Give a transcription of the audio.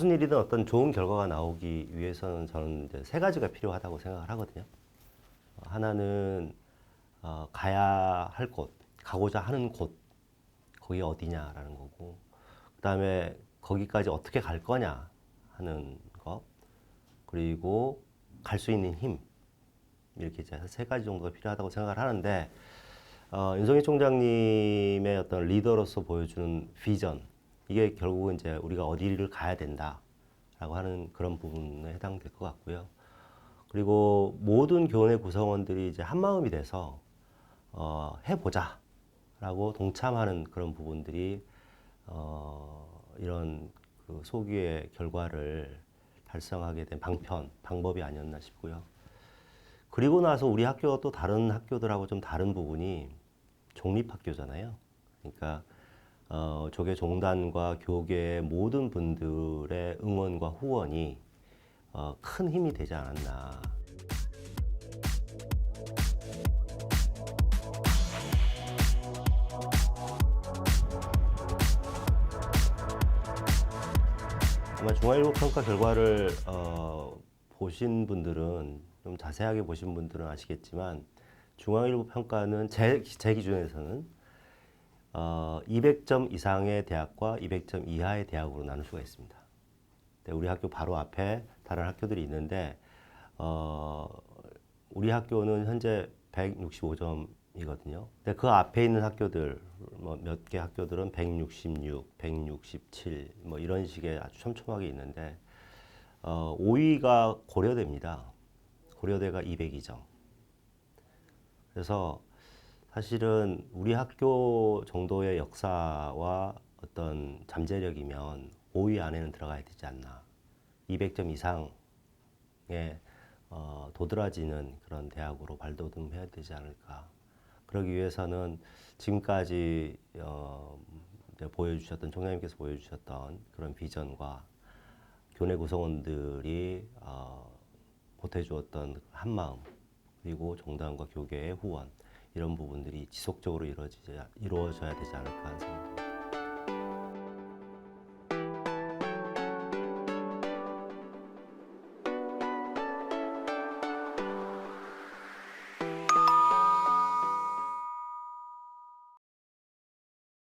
무슨 일이든 어떤 좋은 결과가 나오기 위해서는 저는 이제 세 가지가 필요하다고 생각을 하거든요. 어, 하나는 어, 가야 할 곳, 가고자 하는 곳, 거기 어디냐라는 거고, 그 다음에 거기까지 어떻게 갈 거냐 하는 것, 그리고 갈 수 있는 힘, 이렇게 이제 세 가지 정도가 필요하다고 생각을 하는데, 어, 윤석열 총장님의 어떤 리더로서 보여주는 비전, 이게 결국은 이제 우리가 어디를 가야 된다라고 하는 그런 부분에 해당될 것 같고요. 그리고 모든 교내 구성원들이 이제 한 마음이 돼서 어, 해보자라고 동참하는 그런 부분들이 어, 이런 그 소기의 결과를 달성하게 된 방편 방법이 아니었나 싶고요. 그리고 나서 우리 학교가 또 다른 학교들하고 좀 다른 부분이 종립학교잖아요. 그러니까 어, 조계 종단과 교계의 모든 분들의 응원과 후원이 어, 큰 힘이 되지 않았나. 아마 중앙일보 평가 결과를 어, 보신 분들은 좀 자세하게 보신 분들은 아시겠지만 중앙일보 평가는 제, 제 기준에서는 어, 200점 이상의 대학과 200점 이하의 대학으로 나눌 수가 있습니다. 네, 우리 학교 바로 앞에 다른 학교들이 있는데 어, 우리 학교는 현재 165점이거든요. 근데 그 앞에 있는 학교들 뭐 몇 개 학교들은 166, 167 뭐 이런 식의 아주 촘촘하게 있는데 어, 5위가 고려대입니다. 고려대가 202점. 그래서 사실은 우리 학교 정도의 역사와 어떤 잠재력이면 5위 안에는 들어가야 되지 않나. 200점 이상의 어, 도드라지는 그런 대학으로 발돋움해야 되지 않을까. 그러기 위해서는 지금까지 어, 보여주셨던 총장님께서 보여주셨던 그런 비전과 교내 구성원들이 어, 보태주었던 한마음 그리고 정당과 교계의 후원 이런 부분들이 지속적으로 이루어지자, 이루어져야 되지 않을까 하는 생각입니다.